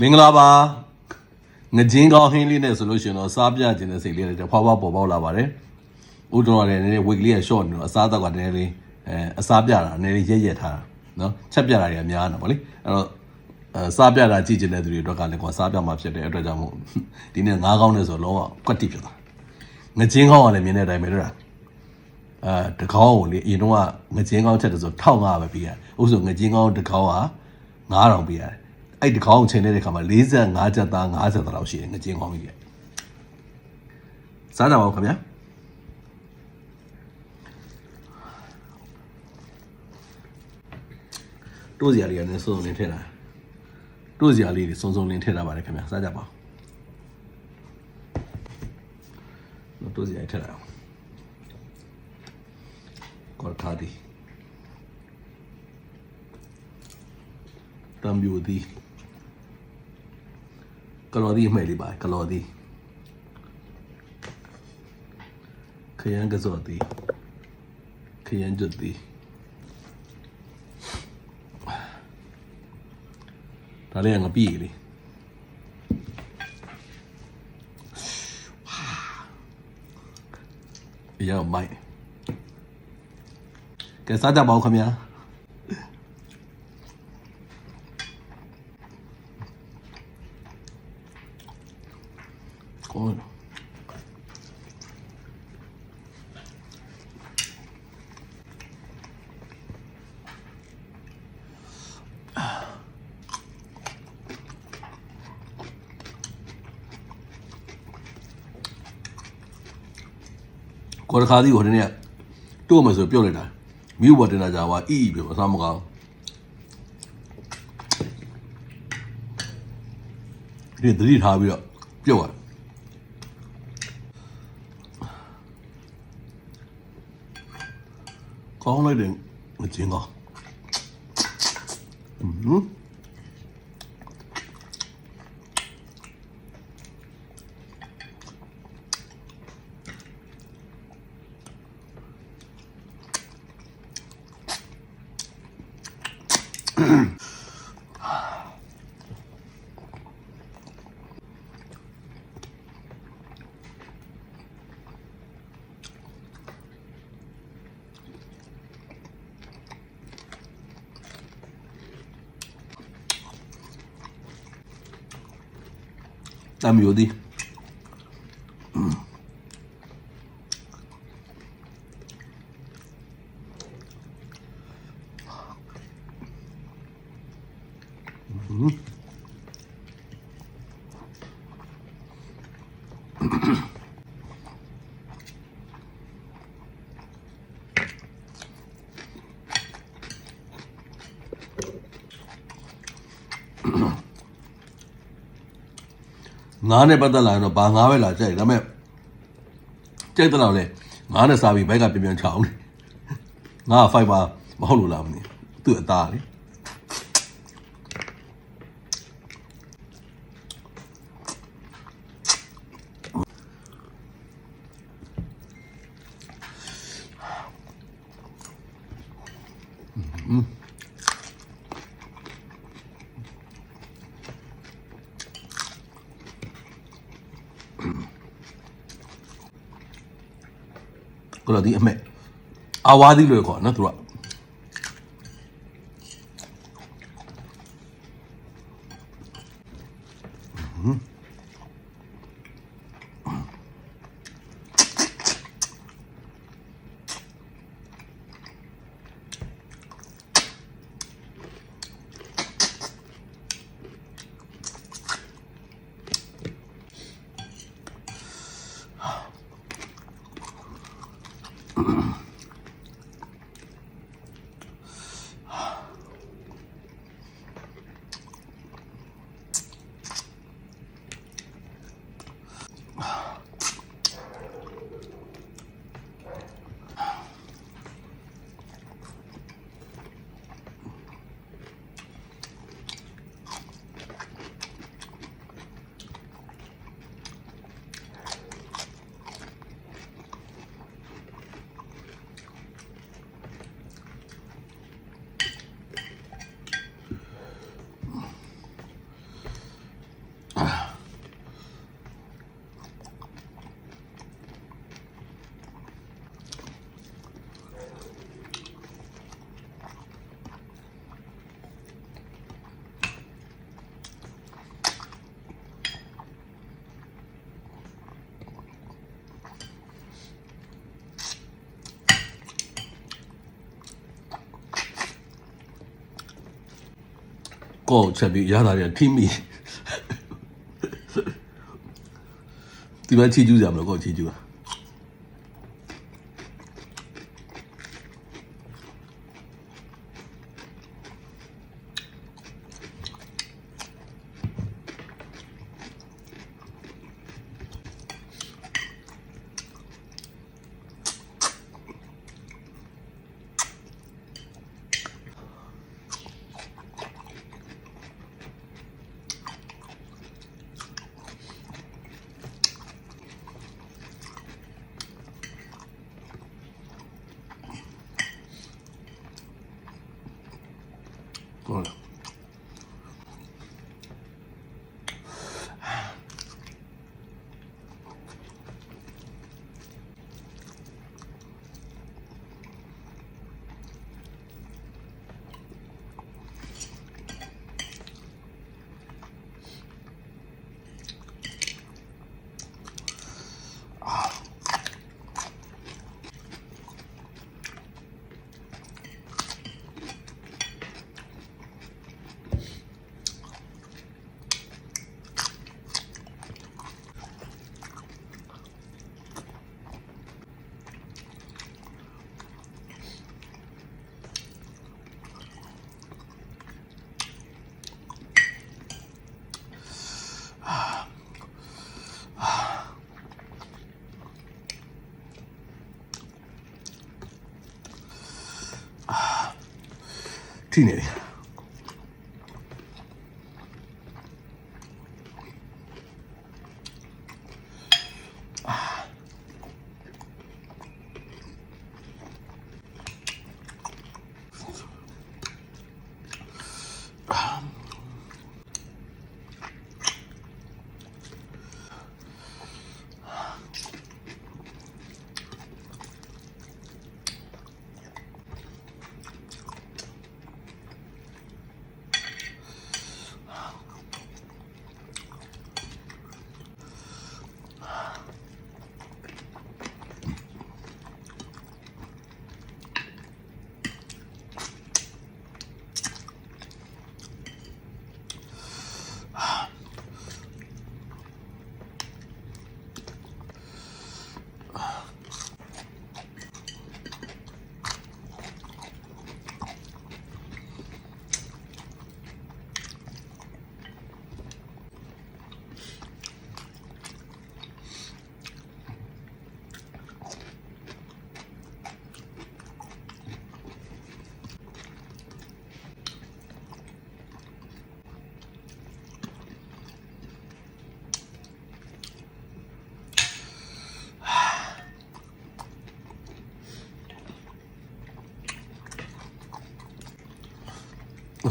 မင်္ဂလာပါငကြင်းကောင်းဟင်းလေးနဲ့ဆိုလို့ရှိရင်တော့စားပြခြင်းတဲ့စိတ်လေးတွေဖွားဖွားပေါ်ပေါက်လာပါတယ်ဥတော်ရတယ်နည်းနည်း week လေးက short နေတော့အစားအသောက်ကနည်းနည်းလေးအဲအစားပြတာနည်းနည်းရက်ရက်ထားတာနော်ချက်ပြတာတွေကများနေတာဗောလေအဲ့တော့အဲစားပြတာကြည့်ကျင်တဲ့သူတွေအတွက်ကလည်းကွာစားပြမှာဖြစ်တဲ့အတွက်ကြောင့်မို့ဒီနေ့ငါးကောင်းနေဆိုလုံးဝကွက်တိဖြစ်သွားငကြင်းကောင်းကလည်းမြင်တဲ့အတိုင်းပဲတို့လားအဲတကောင်းကိုလေအရင်တော့ငကြင်းကောင်းချက်တယ်ဆို1500ပဲပေးရတယ်။ဥဆိုငကြင်းကောင်းတကောင်းက9000ပေးရတယ်။ အဲ့တကောင်းကိုချိန်တဲ့အခါမှာ45ကျပ်သား50လောက်ရှိတယ်ငကြင်းကောင်းကြီးရဲ့။စားကြပါဦးခင်ဗျာ။တိုးစရာလေးကလည်းစုံစုံလင်းထည့်တာ။တိုးစရာလေးတွေစုံစုံလင်းထည့်တာပါတယ်ခင်ဗျာ။စားကြပါဦး။တိုးစရာထည့်လိုက်အောင်ကောထားသည်တံပြူသည် ကလော်သည်အမှဲ့လေးပါကလော်သည်ခရမ်းကစော်သည်ခရမ်းကျွတ်သည်ဒါလေးကငပြီလေအရောက်မိုက်ကဲစားကြပါဦးခင်ဗျာ ကောင်းကိုရခါဒီကိုတနေ့တို့မဆိုပြုတ်လိုက်တာမိဘတင်တာကြာပါအီအီပြောအစားမကောင်းဒီသတိထားပြီးတော့ပြုတ်ရကောင်းလိုက်တယ် မကျင်းကောင်းဟမ်တ မ်းမျိုး ငါးနဲ့ပတ်သက်လာရင်တော့ဘာငါးပဲလာကြိုက်ဒါပေမဲ့ကြိုက်တဲ့လောက်လဲငါးနဲ့စားပြီးဘိုက်ကပြန်ပြန်ချအောင်လေငါးကဖိုက်ပါမဟုတ်လို့လားမသိဘူးသူ့အသားလေ ကိုလိုဒီအမေအာဝါဒီလို့ခေါ်နော်သူက ကောက်ချက်ပြီးရတာတွေထိမိဒီမှာချီကျူးကြမလို့ကောက်ချီကျူးဟုတ် ထိ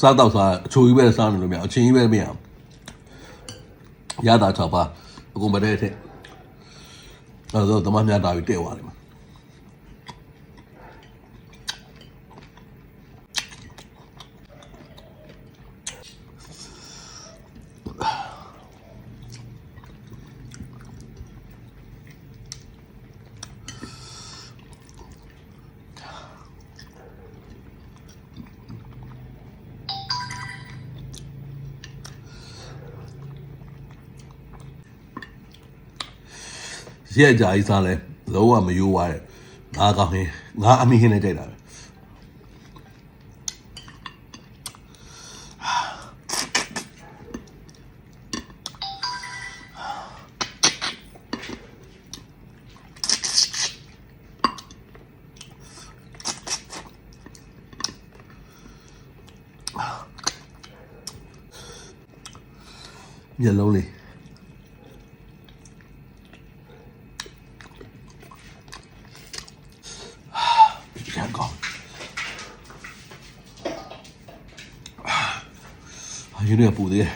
စားတော့စားအချိုကြီးပဲစားနေလို့မရအချင်းကြီးပဲမရရတာချပါအကုန်မတဲ့တဲ့အဲ့တော့တမမြတာပြီးတဲ့သွားတယ် ရက်ကြကြီးစားလဲလုံးဝမယိုးွားတဲ့ငါကောင်းဟင်းငါအမိဟင်းနဲ့ကြိုက်တာပဲမျက်လုံးလေး ရန်ကောင်းအာယူနေပူသေးတယ်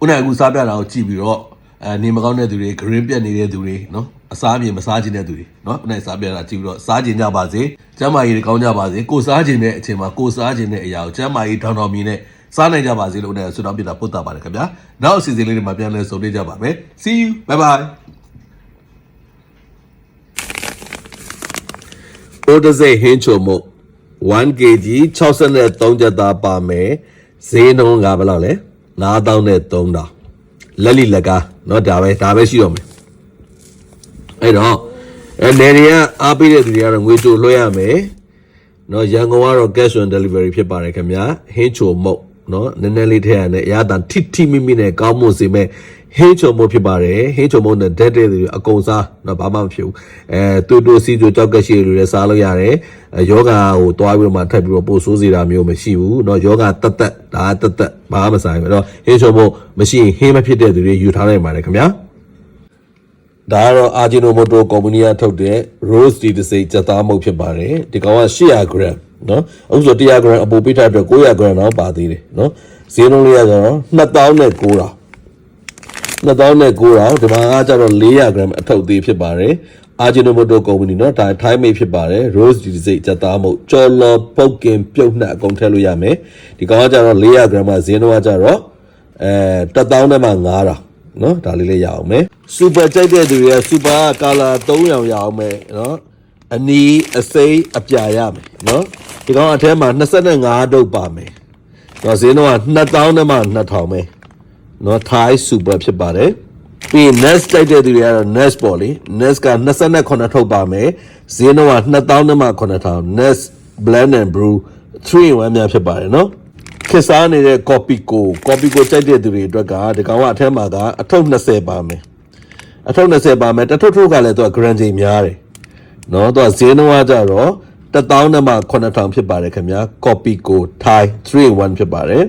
ဦးနိုင်အခုစားပြတာကိုကြည့်ပြီးတော့အဲနေမကောင်းတဲ့သူတွေ green ပြတ်နေတဲ့သူတွေနော်အစားမြေမစားခြင်းတဲ့သူတွေနော်ဦးနိုင်စားပြတာကြည့်ပြီးတော့စားခြင်းကြပါစေကျမ်းမာရေးကောင်းကြပါစေကိုစားခြင်းတဲ့အချိန်မှာကိုစားခြင်းတဲ့အရာကိုကျမ်းမာရေးထောင်ထောင်မြင်နဲ့ စားနိုင်ကြပါစေလို့ဦးနိုင်ဆုတောင်းပြတာပို့တာပါတယ်ခင်ဗျာနောက်အစီအစဉ်လေးတွေမှာပြန်လည်ဆုံတွေ့ကြပါမယ် see you bye bye ိုးတစ်စိတ်ဟင်းချုံမို့ 1kg 63ကျပ်သားပါမယ်ဈေးနှုန်းကဘယ်လောက်လဲ9000နဲ့3000လက်လီလက်ကားเนาะဒါပဲဒါပဲရှိတော့မယ်အဲ့တော့အဲနေရီကအားပေးတဲ့သူတွေကတော့ငွေကြိုလွှဲရမယ်เนาะရန်ကုန်ကတော့ cash on delivery ဖြစ်ပါတယ်ခင်ဗျာဟင်းချိုမုတ် เนาะနည်းနည်းလေးထည့်ရနဲ့အရသာထိထိမိမိနဲ့ကောင်းမွန်စေမဲ့ဟင်းချိုမုတ်ဖြစ်ပါတယ်ဟင်းချိုမုတ်နဲ့ဓာတ်တဲ့သူတွေအကုန်စားเนาะဘာမှမဖြစ်ဘူးအဲတူတူစီကြိုကြောက်ကက်ရှိတွေလည်းစားလို့ရတယ်အဲယောဂါကိုတွားပြီးတော့မှထပ်ပြီးတော့ပို့ဆိုးစေတာမျိုးမရှိဘူးเนาะယောဂါတက်တက်ဒါတက်တက်ဘာမှမဆိုင်ဘူးအဲ့တော့ဟင်းချိုမုတ်မရှိရင်ဟင်းမဖြစ်တဲ့သူတွေယူထားနိုင်ပါတယ်ခင်ဗျာ ဒါကတော့အာဂျီနိုမိုတိုကုမ္ပဏီကထုတ်တဲ့ Rose D တစ်စိတ်စက်သားမုတ်ဖြစ်ပါတယ်ဒီကောင်က800 gram เนาะအခုဆို100 gram အပူပိထားအတွက်900 gram တော့ပါသေးတယ်เนาะဈေးနှုန်းလေးကတော့2000နဲ့900 2000နဲ့900ဒီမှာကကျတော့400 gram အထုပ်သေးဖြစ်ပါတယ်အာဂျီနိုမိုတိုကုမ္ပဏီเนาะဒါထိုင်းမိတ်ဖြစ်ပါတယ် Rose D တစ်စိတ်စက်သားမုတ်ကြော်လော်ပုတ်ကင်ပြုတ်နှက်အကုန်ထည့်လို့ရမယ်ဒီကောင်ကကျတော့400 gram ကဈေးနှုန်းကကျတော့အဲ1000နဲ့မှ900နော်ဒါလေးလေးရအောင်မယ်စူပါကြိုက်တဲ့သူတွေကစူပါကာလာ3ရောင်ရအောင်မယ်နော် အနီးအစိမ်းအပြာရမယ်နော်ဒီကောင်အထဲမှာ25ဒုတ်ပါမယ်တော့ဈေးတော့2000နဲ့မှ2000ပဲနော် Thai Super ဖြစ်ပါတယ်ပြီးရင် Nest ကြိုက်တဲ့သူတွေကတော့ Nest ပေါ့လေ Nest က28ထုတ်ပါမယ်ဈေးတော့2000နဲ့မှ9000 Nest Blend and Brew 3 in 1များဖြစ်ပါတယ်နော်ခစ်စားနေတဲ့ copy ကို copy ကိုကြိုက်တဲ့သူတွေအတွက်ကဒီကောင်ကအထက်မှာကအထုပ်20ပါမယ်အထုပ်20ပါမယ်တစ်ထုပ်ထုပ်ကလည်းသူက grand ချိန်များတယ် နော်သူကဈေးနှုန်းကကြတော့1000နဲ့မှ9000ဖြစ်ပါတယ်ခင်ဗျာ copy ကို Thai 3-in-1 ဖြစ်ပါတယ်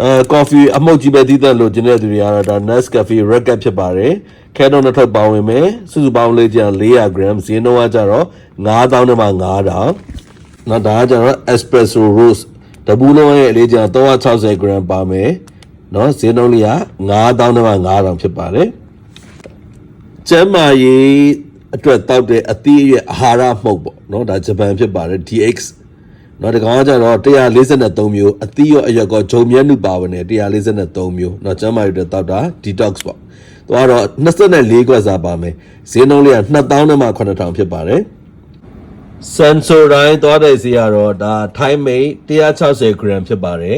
အဲ coffee အမှုတ်ကြီးပဲတည်တဲ့လို့ကျင်းတဲ့သူတွေကတော့ဒါ Nescafe Racket ဖြစ်ပါတယ်ခဲတော့နှစ်ထုပ်ပါဝင်မယ်စုစုပေါင်းလေးကျန်400 gram ဈေးနှုန်းကကြတော့9000နဲ့မှ9000နော်ဒါကကျတော့ espresso roast တပူးလုံးရဲ့အလေးကျန်360 gram ပါမယ်နော်ဈေးနှုန်းလေးက9000နဲ့မှ9000ဖြစ်ပါတယ်ကျမ်းမာရေး အတွက်တောက်တဲ့အသီးရဲ့အာဟာရမှုတ်ပေါ့နော်ဒါဂျပန်ဖြစ်ပါတယ် DX နော်ဒီကောင်ကကျတော့143မျိုးအသီးရောအရက်ကောဂျုံမြတ်နုပါဝင်တယ်143မျိုးနော်ကျမ်းမာရေးအတွက်တောက်တာ detox ပေါ့သူကတော့24ခွက်စားပါမယ်ဈေးနှုန်းလေးက2000နဲ့မှ9000ဖြစ်ပါတယ် sensor တိုင်းသွားတဲ့စီကတော့ဒါ time mate 160 gram ဖြစ်ပါတယ်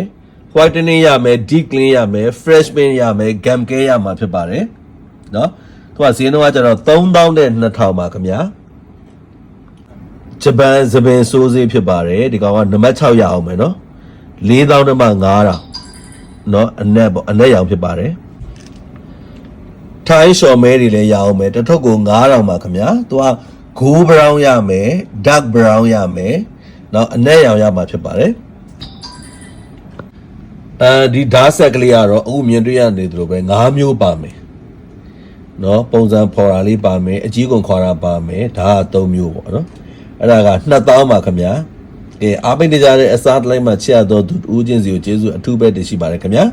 whitening ရမယ် deep clean ရမယ် fresh mint ရမယ် gum care ရမှာဖြစ်ပါတယ်เนาะ သူကဈေးနှုန်းကကျတော့3000နဲ့2000ပါခင်ဗျာဂျပန်သပင်စိုးစေးဖြစ်ပါတယ်ဒီကောင်ကနံပါတ်6ရအောင်မယ်เนาะ4000နဲ့မှ9000เนาะအနက်ပေါ့အနက်ရောင်ဖြစ်ပါတယ်ထိုင်းရှော်မဲတွေလည်းရအောင်မယ်တစ်ထုပ်ကို9000ပါခင်ဗျာသူက gold brown ရမယ် dark brown ရမယ်เนาะအနက်ရောင်ရမှာဖြစ်ပါတယ်အဲဒီဓာတ်ဆက်ကလေးကတော့အခုမြင်တွေ့ရနေသလိုပဲ၅မျိုးပါမယ် နော်ပုံစံဖော်တာလေးပါမယ်အကြီးကွန်ခွာတာပါမယ်ဒါက၃မျိုးပေါ့နော်အဲ့ဒါက2000ပါခင်ဗျာအဲအားပေးနေကြတဲ့အစားတလိုက်မှချက်ရတော့သူဦးချင်းစီကိုကျေးဇူးအထူးပဲတင်ရှိပါတယ်ခင်ဗျာ